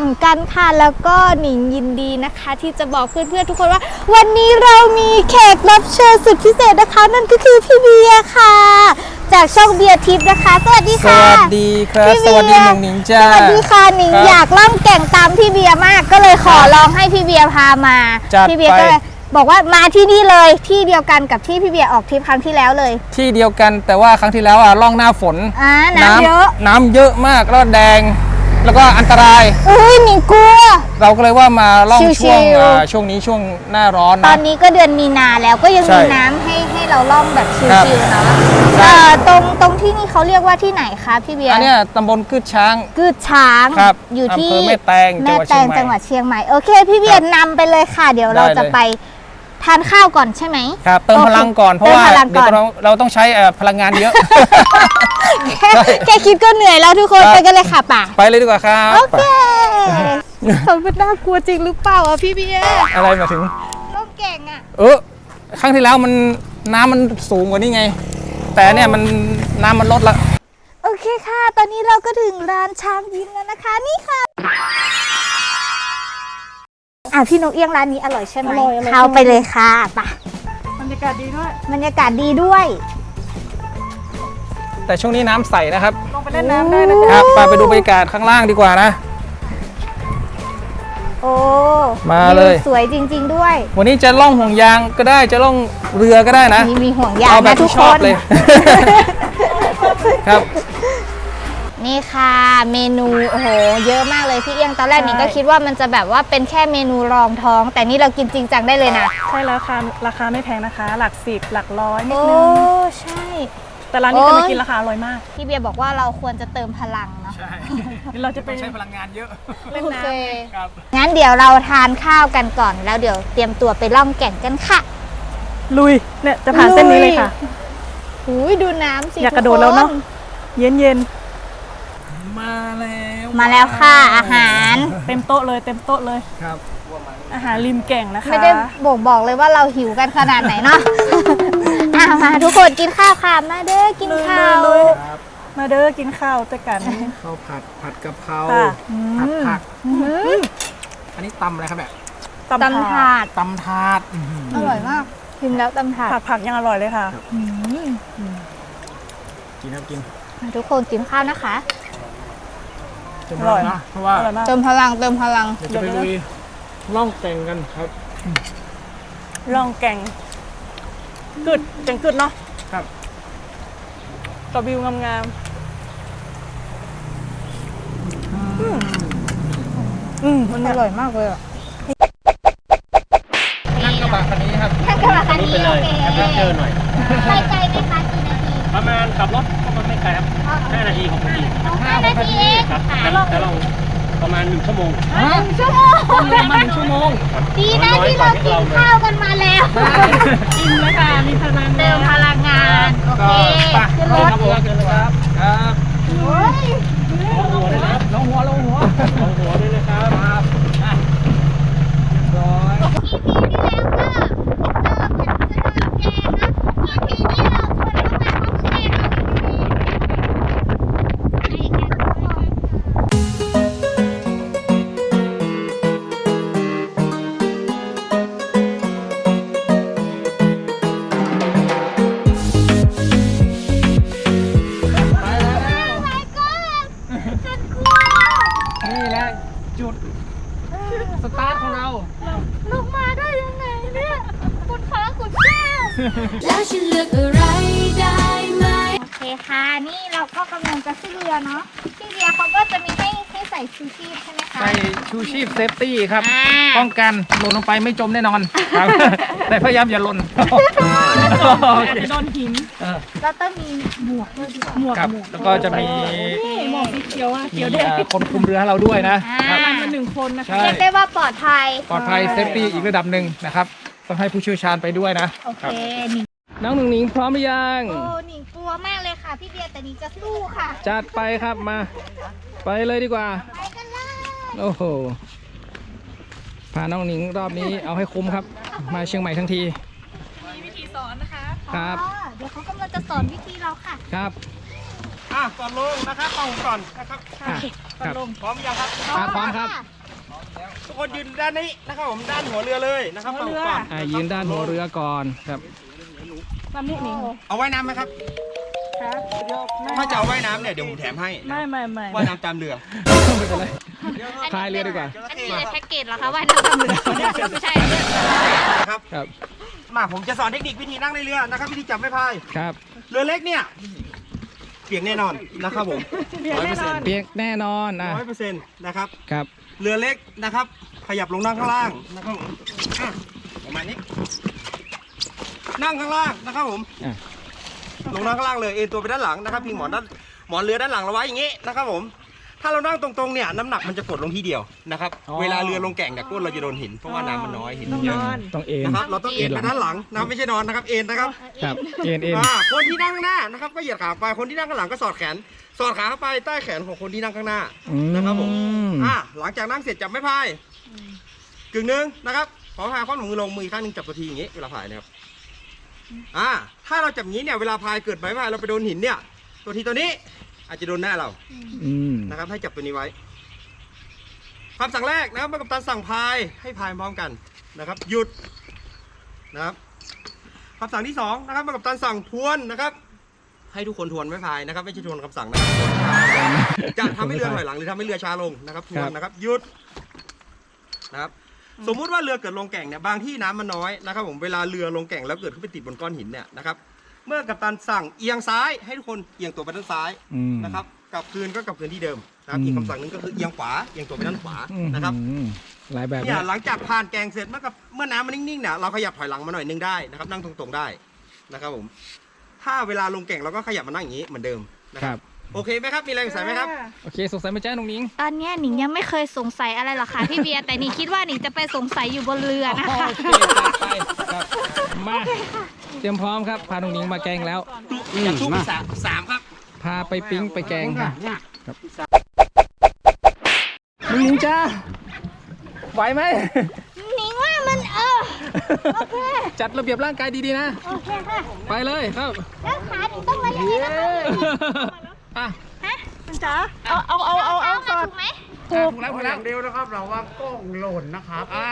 งแก่งกันค่ะ แล้วก็หนิงยินดีนะคะที่จะบอกเพื่อนๆทุกคนว่า วันนี้เรามีแขกรับเชิญสุดพิเศษนะคะ นั่นก็คือพี่เบียร์ค่ะ จากช่องเบียร์ทิพย์นะคะ สวัสดีสค่ะ วัสดีครับ พี่สเบียร์ วัสดีหนุ่งหนิงจ้า สวัสดีค่ะหนิงครับอยากล่องแก่งตามพี่เบียร์มาก ก็เลยขอครับลองให้พี่เบียร์พามา จัดพี่เบียร์ก็ไปเลยบอกว่ามาที่นี่เลยที่เดียวกันกับที่พี่เบียร์ออกทริปครั้งที่แล้วเลยที่เดียวกันแต่ว่าครั้งที่แล้วอะล่องหน้าฝนอ่าน้ำเยอะ น้ำเยอะมากแล้วแดง แล้วก็อันตราย อุ้ยหนิงกลัว เราก็เลยว่ามาล่องชิวๆ ช่วงอ่าช่วงนี้ช่วงหน้าร้อนตอนะ นนี้ก็เดือนมีนาแล้วก็ยังใช่มีน้ำให้ให้เราล่องแบบชิครับวๆเนาะใช่เอ่อตรงตรงที่นี่เขาเรียกว่าที่ไหนคะพี่เบียร์อันเนี้ยตำบลกืดช้าง กืดช้างครับอยู่ที่อำเภอแม่แตงจัแม่งหวัดแตเชียงงใหม่จังหวัดเชียงใหม่โอเค พี่เบียร์นำไปเลยค่ะ เดี๋ยวเราได้เลย จะไปทานข้าวก่อนใช่ไหม ครับเติมโอเคพลังก่อนเพราะว่าเติมพลังเดี๋ก่ยอน วเราเราต้องใช้เอ่อพลังงานเยอะ แค่แค่คิดก็เหนื่อยแล้วทุกคนครับไปกันเลยค่ะป่ะไปเลยดีกว่าครับโอเคมันน่ากลัวจริงหรือเปล่าอะพี่เบียร์อะไรมาถึงล่องแก่งอะ เออครั้งที่แล้วมันน้ำมันสูงกว่านี้ไง แต่เนี่ยมันน้ำมันลดละโอเคค่ะ ตอนนี้เราก็ถึงร้านช้างยิ้มแล้วนะคะนี่ค่ะอะพี่นกเอี้ยงร้านนี้อร่อยใช่ไหมอร่อยอร่อย เข้าไปเลยค่ะไปะบรรยากาศดีด้วย บรรยากาศดีด้วย แต่ช่วงนี้น้ำใสนะครับ ลงไปเล่นน้ำได้นะคคะรับไปไปดูบรรยากาศข้างล่างดีกว่านะ โอ้มาเลย วิวสวยจริง ๆ ด้วย วันนี้จะล่องห่วงยางก็ได้จะล่องเรือก็ได้นะมีมีห่วงยางเอาแบบนะทุที่กชคอบน เลย ครับ นี่ค่ะเมนูโอ้โหเยอะมากเลยพี่เอี้ยงตอนแรกนี่ก็คิดว่ามันจะแบบว่าเป็นแค่เมนูรองท้อง แต่นี่เรากินจริงจังได้เลยนะใช่แล้วค่ะราคาไม่แพงนะคะ หลักสิบหลักร้อยนิดโอ้นึง ใช่ แต่ร้านนี้โอ้จะยมากินราคาอร่อยมากพี่เบียร์บอกว่าเราควรจะเติมพลังเนาะใช่เดี๋ยวเราจะไป ใช้พลังงานเยอะเล่นโอน้เคครับ งั้นเดี๋ยวเราทานข้าวกันก่อน แล้วเดี๋ยวเตรียมตัวไปล่องแก่งกันค่ะำลุยเนี่ยจะผ่านเส้นนี้เลยค่ะ หูยดูน้ำสิอยากกระโดดแล้วเนอะทุเย็นเย็นมาแล้วมาแล้วค่ะอาหาร ๆเต็มโต๊ะเลยเต็มโต๊ะเลย ครับอาหารริมแก่งนะคะไม่ได้บอกบอกเลยว่าเราหิวกันขนาดไหนเนาะ อะมาทุกคนกินข้าวค่ะมาเด้อกินลุยข้าเลวยลุยมาเด้อกินข้าวด้วยกัน ข้าวผัดผัดกะเพราค่ะผัดผัก อันนี้ตำอะไรครับแบบตำตำถาถาดดตำถาดอื้อหืออร่อยมากชิมแล้วตำถาดผักผักยังอร่อยเลยค่ะ กินครับกินมาทุกคนกินข้าวนะคะ เต็มอร่อยนะเพราะว่าอร่อยมาก เติมพลังเติมพลัง เดี๋ยวจะไปลุยล่องแต่งกันครับ ลองแก่ง กึดแก่งกึดเนาะครับกับวิวงามๆอืมมันอร่อยมากเลยอะนั่งกระบะคันนี้ครับถ้ากระบะคันนี้ไปเลยโอแอดเวนเจอร์หน่อยไปไกลไหมคะกี่นาทีประมาณขับรถก็มันไม่ไกลครับ5นาที6นาทีห้านาทีเองครับค่ะแต่แต่เรา ประมาณ1ชั่วโมงหนึ่งชั่วโมงประมาณหนึ่งชั่วโมง ดีนะที่เรากินข้าวกันมาแล้วอิ่มเลยค่ะมีพลังเติมพลังงานโอเคไปขึ้นรถครับผมครับครับโอ้ยลงหัวด้วยนะครับลงหัวลงหัว ก็กำลังจะขึ้นเรือเนาะที่เรือเขาก็จะมีให้ให้ใส่ชูชีพใช่ไหมคะใส่ชูชีพเซฟตี้ครับ อ่าป้องกันหล่นลงไปไม่จมแน่นอนครับ แต่พยายามอย่าหล่นอาจจะโดนหินเออเราต้องมีหมวกด้วยดิหมวกครับ หมวกแล้วก็จะมีนี่หมวกสีเขียวอะมีเขียวแดงเอ่อคนคุมเรือให้เราด้วยนะอ่า ครับ ประมาณหนึ่งคนนะคะ ใช่ เรียกได้ว่าปลอดภัย ปลอดภัยเซฟตี้อีกระดับหนึ่งนะครับ ต้องให้ผู้เชี่ยวชาญไปด้วยนะโอเคครับหนิง น้องหนุ่งหนิงพร้อมหรือยัง โอ้หนิงกลัวมากเลยค่ะพี่เบียร์แต่หนิงจะสู้ค่ะ จัดไปครับมา ไปเลยดีกว่า ไปกันเลยโอ้โห พาน้องหนิงรอบนี้เอาให้คุ้มครับ มาเชียงใหม่ทั้งที มีวิธีสอนนะคะ ครับ อ๋อเดี๋ยวเขากำลังจะสอนวิธีเราค่ะ ครับ อะก่อนลงนะครับต้องก่อนนะครับอะครับ พร้อมยังครับ อะพร้อมครับ ทุกคนยืนด้านนี้นะครับผมด้านหัวเรือเลยนะครับฟังผมก่อนอะยืนด้านหัวเรือก่อนครับ ลำนี้หนิงเอาว่ายน้ำไหมครับครับถ้าจะเอาว่ายน้ำเนี่ยเดี๋ยวผมแถมให้ไม่ไม่ไม่ว่ายน้ำตามเรือ ไม่เป็นไรพายเรือดีกว่า อันนี้อยู่ในแพ็กเกจเหรอคะว่ายน้ำดำเรือไม่ใช่นะครับ ครับ มาผมจะสอนเทคนิควิธีนั่งในเรือนะครับวิธีจับไม้พาย ครับ เรือเล็กเนี่ยเปียกแน่นอนนะครับผมร้อยเปอร์เซ็นต์เปียกแน่นอนอะร้อยเปอร์เซ็นต์นะครับ ครับ เรือเล็กนะครับ ขยับลงนั่งข้างล่างนะครับผมอะประมาณนี้ นั่งข้างล่างนะครับผมอะ ลงนั่งข้างล่างเลยเอ็นตัวไปด้านหลังนะครับพิงหมอนด้านหมอนเรือด้านหลังเราไว้อย่างนี้นะครับผม ถ้าเรานั่งตรงๆเนี่ยน้ำหนักมันจะกดลงที่เดียวนะครับเวลาเรือลงแก่งเนี่ยก้นเราจะโดนหินเพราะว่าน้ำมันน้อยหินต้องเยนอะอนต้องเอ็น นะครับเราต้องเอ็นไปด้านหลังนะไม่ใช่นอนนะครับเอ็นนะครับ ครับ เอ็นเอ็น อ่าคนที่นั่งข้างหน้านะครับก็เหยียดขาไปคนที่นั่งข้างหลังก็สอดแขน สอดขาเข้าไปใต้แขนของคนที่นั่งข้างหน้าอืม นะครับผมอ่าหลังจากนั่งเสร็จจับไม้พายกึ่งหนึ่งนะครับขอพายข้อมือลงมืออกข้างหนึงจับตัวทีอย่างนี้เวลาพายนะครับ อ่าถ้าเราจับอย่างนี้เนี่ยเวลาพายเกิดไม้พายเราไปโดนหินเนี่ยตัวทีตัวนี้อาจจะโดนหน้าเราอืมนะครับ ให้จับตัวนี้ไว้คำสั่งแรกนะครับเมื่อกัปตันสั่งพายให้พายพร้อมกันนะครับ หยุดนะครับคำสั่งที่สองนะครับเมื่อกัปตันสั่งทวนนะครับ ให้ทุกคนทวนไม้พายนะครับ ไม่ใช่ทวนคำสั่งนะครับจะทำให้เรือถอยหลังหรือทำให้เรือช้าลงนะครับทวนนะครับหยุดนะครับ สมมุติว่าเรือเกิดลงแก่งเนี่ยบางที่น้ำมันน้อยนะครับผมเวลาเรือลงแก่งแล้วเกิดขึ้นไปติดบนก้อนหินเนี่ยนะครับเมื่อกัปตันสั่งเอียงซ้ายให้ทุกคนเอียงตัวไปด้านซ้ายอืมนะครับกลับคืนก็กลับคืนที่เดิมนะครับอืมอีกคำสั่งหนึงก็คือเอียงขวาเอียงตัวไปด้านขวานะครับอืมหลายแบบเนี่ยนะหลังจากผ่านแกงเสร็จเมื่อกับเมื่อน้ำมันนิ่งๆเนี่ยเราขยับถอยหลังมาหน่อยนึงได้นะครับนั่งตรงๆได้นะครับผมถ้าเวลาลงแก่งเราก็ขยับมานั่งอย่างนี้เหมือนเดิมนะคครัรับบ โอเคไหมครับ มีอะไรสงสัยไหมครับ โอเคสงสัยไหมจ้าน้องนิ้งตอนเนี้ยหนิงยังไม่เคยสงสัยอะไรหรอกค่ะพี่เบียร์แต่หนิงคิดว่าหนิงจะไปสงสัยอยู่บนเรือนะคะโอเคจัดไปครับมาเตรียมพร้อมครับพาน้องนิ้งมาแกงแล้ว อยากสู้สามสามครับ พาไปปิ้งไปแกงครับครับน้องนิ้งจ้าไหวไหม หนิงว่ามันเออ โอเค จัดระเบียบร่างกายดีๆนะ โอเคค่ะไปเลยครับ แล้วขาหนิงต้องมายังไงนะคะ อะฮะคุณจ๋าเอาเอาเอาเอาเอาก่อนถูกไหมถูกแล้วถูกอแล้วย่างเดียวนะครับเราว่ากล้องหล่นนะครับอ่า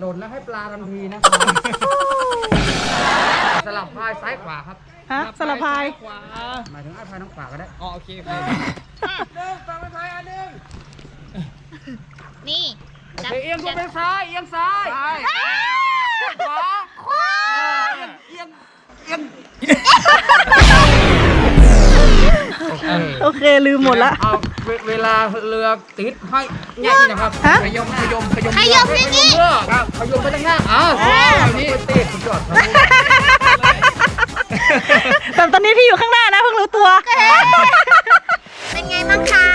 หล่นแล้วให้ปลาทันทีนะครับสลับพายซ้ายขวาครับฮะสลับพายขวาหมายถึงไอ้พายน้องขวาก็ได้อ๋อโอเคโอเคนี่จับเอียงตัวไปซ้ายเอียงซ้ายขวาขวา โอเคลืมหมดละ เอาเวเวลาเรือติดให้เนี่ยนี่นะครับฮะขยมขยมขยมขยบอย่างนี้ เรือครับขยมไปทางหน้าอ้าวแบบนี้ติดสุดยอดครับแต่ตอนนี้พี่อยู่ข้างหน้านะเพิ่งรู้ตัว เป็นไงบ้างคะ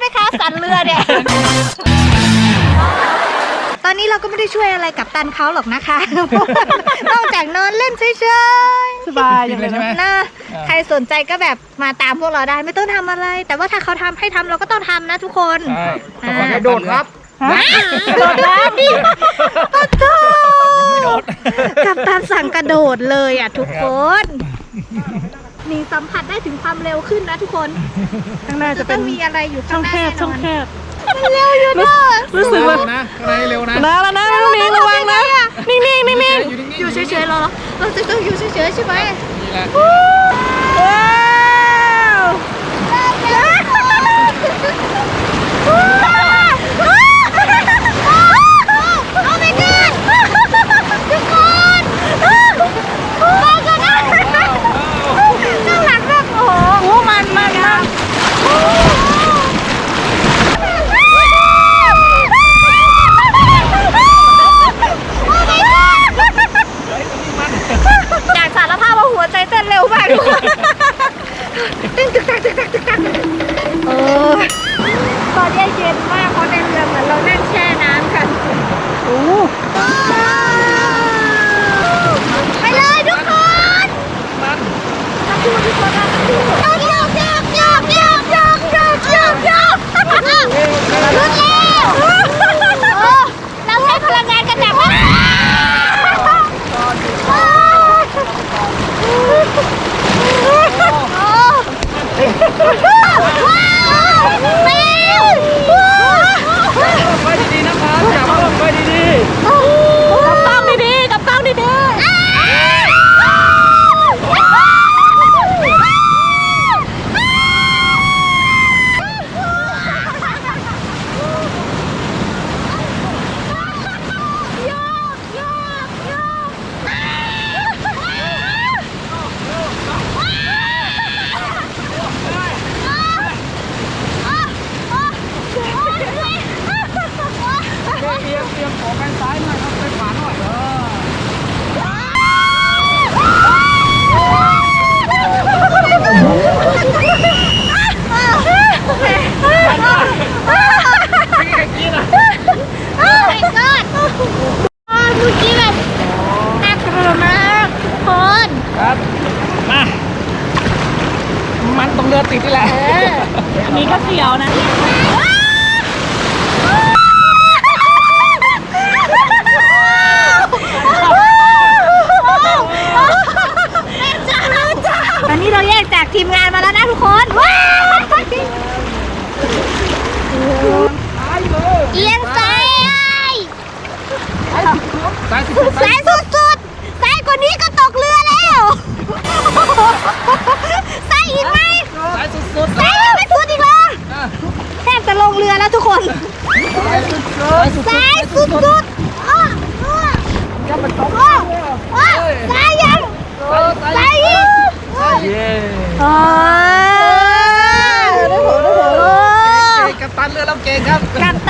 ไหมคะ สันเรือเนี่ย ตอนนี้เราก็ไม่ได้ช่วยอะไรกับตันเขาหรอกนะคะนอกจากนอนเล่นเฉยๆสบายปิ้งเลยใช่ไหม นะอ่าใครสนใจก็แบบมาตามพวกเราได้ไม่ต้องทำอะไร แต่ว่าถ้าเขาทำให้ทำเราก็ต้องทำนะทุกคนใช่อ่าต้องขอให้โดดครับฮะกระโดดน้ำดิปะโถกับตามสั่งกระโดดเลยอะทุกคน นิสัมผัสได้ถึงความเร็วขึ้นนะทุกคนข้างหน้าจะต้องมีอะไรอยู่ช่ข้าองหน้าแคบน่นนช่องแคบมันเร็วอยู่เด้อ รู้สึกว่าเร็วนะใครเร็วนะ นะแล้วนะน้องหนิงระวังนะ นิ่งๆนิ่งๆ อยู่นิ่งอยู่เฉยๆเหรอเราจะต้องอยู่เฉยเฉยใช่ไหมนี่แหละว้าวโอ้ my god ทุกคนเรา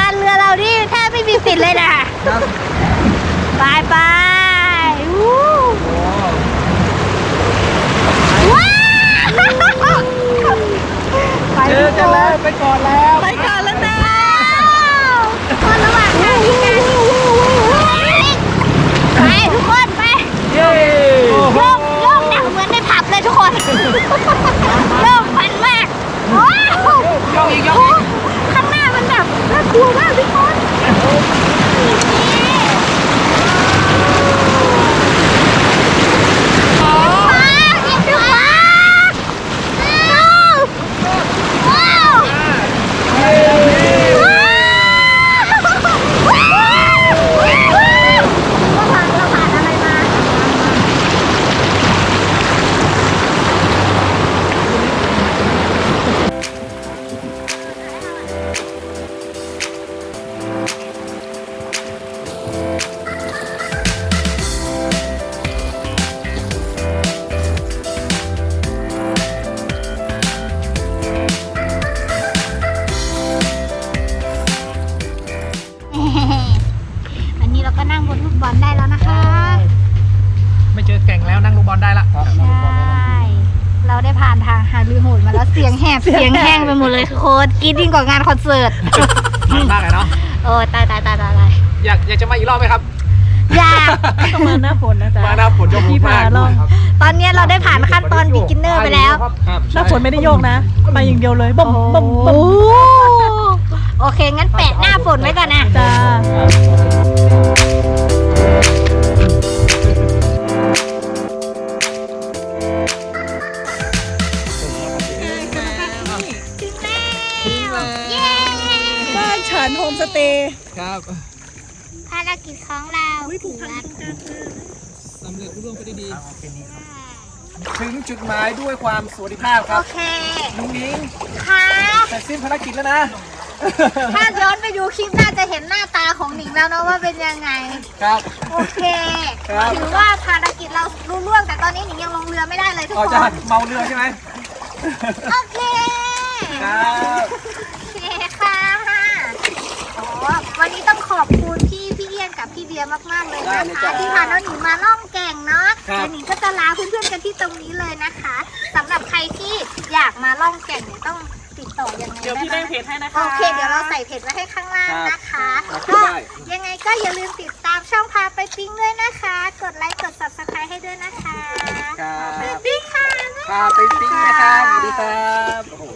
กัปตันเรือเรานี่แทบไม่มีสิทธิ์เลยนะ ครับไปไปวู้ว้าวไปเจอกันแล้วไปก่อนแล้วไปก่อนแล้วนะคนระหว่างทางที่กันไปทุกคนไปเย้โลกโลกหนักเหมือนในผับเลยทุกคนโลกมันมากว้าวย กอีกยก โอ้ อีก ข้างหน้ามันแบบน่า กลัวมากทุกคน โคตรกรีดยิ่งกว่างานคอนเสิร์ตมันมากเลยเนาะโอ้ตายตายตายตายตายอยากอยากจะมาอีกรอบไหมครับอยากต้องมาหน้าฝนนะจ๊ะมาหน้าฝนจะพี่พาล่องตอนนี้เราได้ผ่านขั้นตอน beginner ไปแล้วครับหน้าฝนไม่ได้โยกนะไปอย่างเดียวเลยบ่มบ่มบ่โอ้มโอเคงั้นแปะหน้าฝนไว้ก่อนนะจ้า สเตย์ครับภารกิจของเราคือรัดสำเร็จรุ่ร่วงไปได้ดี ถึงจุดหมายด้วยความสวัสดิภาพคโอรับเคลุงนิ้งครับแต่สิ้นภารกิจแล้วนะ ถ้าย้อนไปดูคลิปน่าจะเห็นหน้าตาของหนิงแล้วนะว่าเป็นยังไง ครับ โอเคครับ ถือว่าภารกิจเรารุ่ร่วงแต่ตอนนี้หนิงยังลงเรือไม่ได้เลยทุกเราคจะนเมาเรือใช่ไหมโอเค ครับโอเคค่ะ อ๋อวันนี้ต้องขอบคุณพี่พี่เอียนกับพี่เบียร์มากๆเลยนะคะที่พาน้องหนิงมาล่องแก่งเนาะเดี๋ยวหนิงก็จะลาเพื่อนๆกันที่ตรงนี้เลยนะคะสำหรับใครที่อยากมาล่องแก่งเนี่ยต้องติดต่อยังไงเดี๋ยวพี่ได้แม่งไหมเพจให้นะคะ โอเคเดี๋ยวเราใส่เพจไว้ให้ข้างล่างนะคะครับก็ได้ ยังไงก็อย่าลืมติดตามช่องพาไปปิ้งด้วยนะคะ กดไลค์กด subscribe ให้ด้วยนะคะครับสวัสดีค่ะ พาไปปิ้งนะครับสวัสดีครับ